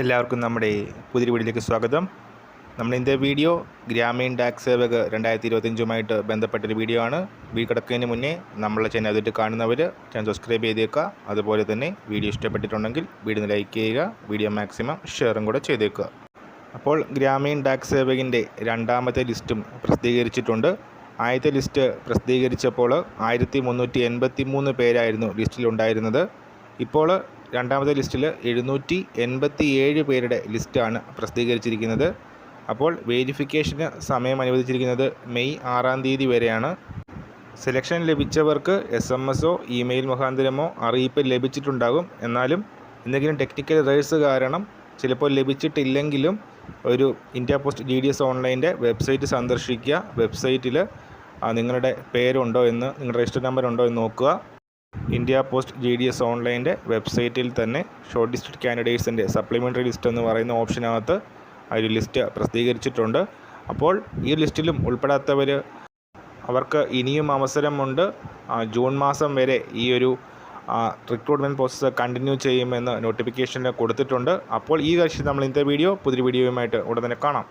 എല്ലാവർക്കും നമ്മുടെ പുതിയ വീഡിയോയിലേക്ക് സ്വാഗതം. നമ്മൾ ഇന്നത്തെ വീഡിയോ ഗ്രാമീൺ ടാക്സ് സേവക് രണ്ടായിരത്തി ഇരുപത്തഞ്ചുമായിട്ട് ബന്ധപ്പെട്ടൊരു വീഡിയോ ആണ്. വീ കിടക്കുന്നതിന് മുന്നേ നമ്മളെ ചാനൽ അതിട്ട് കാണുന്നവർ ചാനൽ സബ്സ്ക്രൈബ് ചെയ്തേക്കുക. അതുപോലെ തന്നെ വീഡിയോ ഇഷ്ടപ്പെട്ടിട്ടുണ്ടെങ്കിൽ വീഡിയോ ലൈക്ക് ചെയ്യുക വീഡിയോ മാക്സിമം ഷെയറും കൂടെ ചെയ്തേക്കുക. അപ്പോൾ ഗ്രാമീൺ ടാക്സ് സേവകിന്റെ രണ്ടാമത്തെ ലിസ്റ്റും പ്രസിദ്ധീകരിച്ചിട്ടുണ്ട്. ആദ്യത്തെ ലിസ്റ്റ് പ്രസിദ്ധീകരിച്ചപ്പോൾ ആയിരത്തി മുന്നൂറ്റി എൺപത്തി മൂന്ന് പേരായിരുന്നു ലിസ്റ്റിലുണ്ടായിരുന്നത് ഇപ്പോൾ രണ്ടാമത്തെ ലിസ്റ്റിൽ എഴുന്നൂറ്റി എൺപത്തി ഏഴ് പേരുടെ ലിസ്റ്റാണ് പ്രസിദ്ധീകരിച്ചിരിക്കുന്നത്. അപ്പോൾ വേരിഫിക്കേഷന് സമയം അനുവദിച്ചിരിക്കുന്നത് മെയ് ആറാം തീയതി വരെയാണ്. സെലക്ഷൻ ലഭിച്ചവർക്ക് എസ് എം എസോ ഇമെയിൽ മുഖാന്തരമോ അറിയിപ്പ് ലഭിച്ചിട്ടുണ്ടാകും. എന്നാലും എന്തെങ്കിലും ടെക്നിക്കൽ റേഴ്സ് കാരണം ചിലപ്പോൾ ലഭിച്ചിട്ടില്ലെങ്കിലും ഒരു India post G D S ഓൺലൈന്റെ website സന്ദർശിക്കുക. വെബ്സൈറ്റിൽ നിങ്ങളുടെ പേരുണ്ടോ എന്ന് നിങ്ങളുടെ രജിസ്റ്റർ നമ്പർ ഉണ്ടോ എന്ന് നോക്കുക. India post G D S ഓൺലൈന്റെ വെബ്സൈറ്റിൽ തന്നെ ഷോർട്ട് ലിസ്റ്റഡ് കാൻഡിഡേറ്റ്സിന്റെ സപ്ലിമെന്ററി ലിസ്റ്റ് എന്ന് പറയുന്ന ഓപ്ഷനകത്ത് ഒരു ലിസ്റ്റ് പ്രസിദ്ധീകരിച്ചിട്ടുണ്ട്. അപ്പോൾ ഈ ലിസ്റ്റിലും ഉൾപ്പെടാത്തവർ അവർക്ക് ഇനിയും അവസരമുണ്ട്. ജൂൺ മാസം വരെ ഈ ഒരു റിക്രൂട്ട്മെന്റ് പ്രോസസ്സ് കണ്ടിന്യൂ ചെയ്യുമെന്ന് നോട്ടിഫിക്കേഷനിൽ കൊടുത്തിട്ടുണ്ട്. അപ്പോൾ ഈ കാര്യം നമ്മൾ ഇന്നത്തെ വീഡിയോ പുതിയ വീഡിയോയുമായിട്ട് ഉടൻ തന്നെ കാണാം.